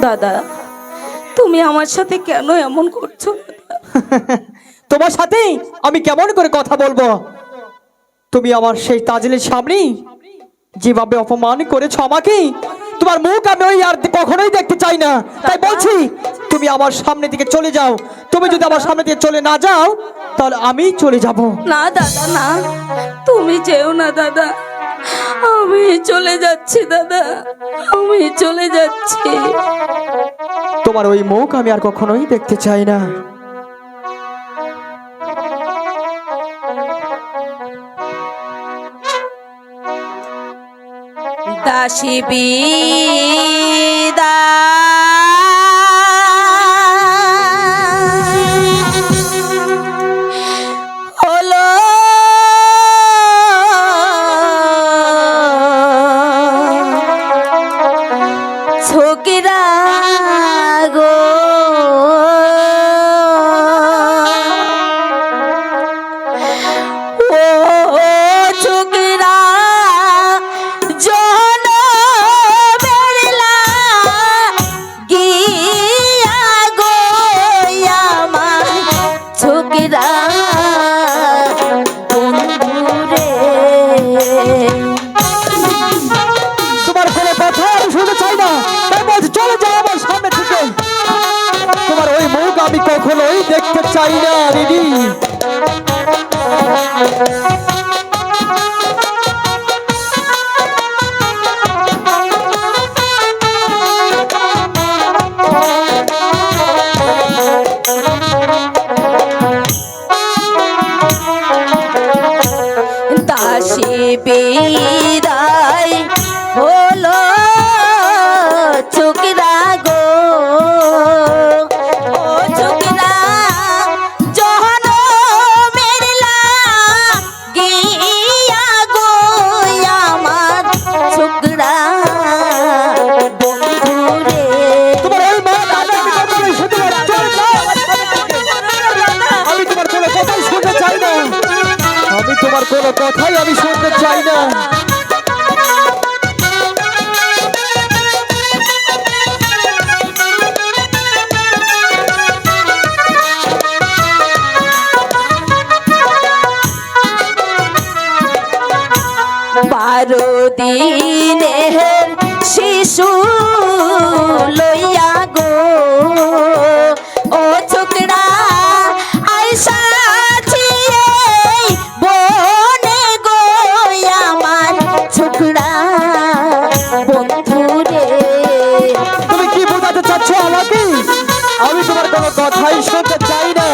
দাদা তুমি আমার সাথে কেন এমন করছ? তোমার সাথে আমি কেমন করে কথা বলব? তুমি আমার সেই তাজলের সামনে যেভাবে অপমান করেছ আমাকে তোমার মুখ আমি ওই আর কখনোই দেখতে চাই না। তাই বলছি তুমি আমার সামনে থেকে চলে যাও। তুমি যদি আমার সামনে থেকে চলে না যাও তাহলে আমি চলে যাব। না দাদা না। তুমি যেও না দাদা। আমি চলে যাচ্ছি দাদা। আমি চলে যাচ্ছি। তোমার ওই মুখ আমি আর কখনোই দেখতে চাই না। দাসী বিদা ছোকিরা গো। ও ছোকিরা কখনোই দেখতে চাই না দিদি। দাসী কোনো কথাই আমি শুনতে চাই না। বারো দিনের শিশু লইয়া আমি তোমার কোনো কথাই শুনতে চাই না।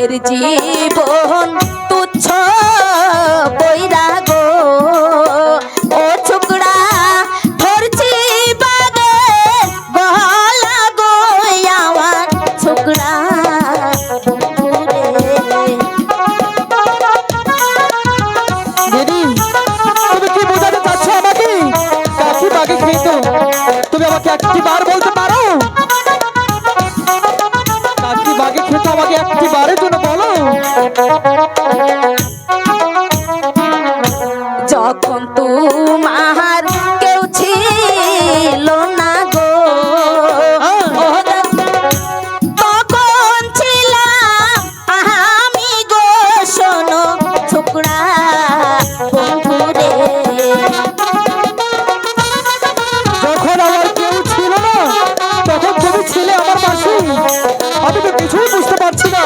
নিজের জীবন তুচ্ছ বৈরা ও ছোকরা ধরছি বাগে গলা গো, আমার খেতো তুমি আমাকে একটি বার আমি তো কিছুই বুঝতে পারছি না।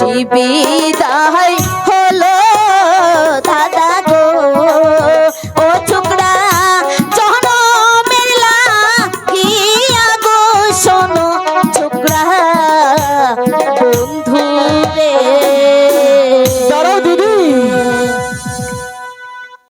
শিবিদায়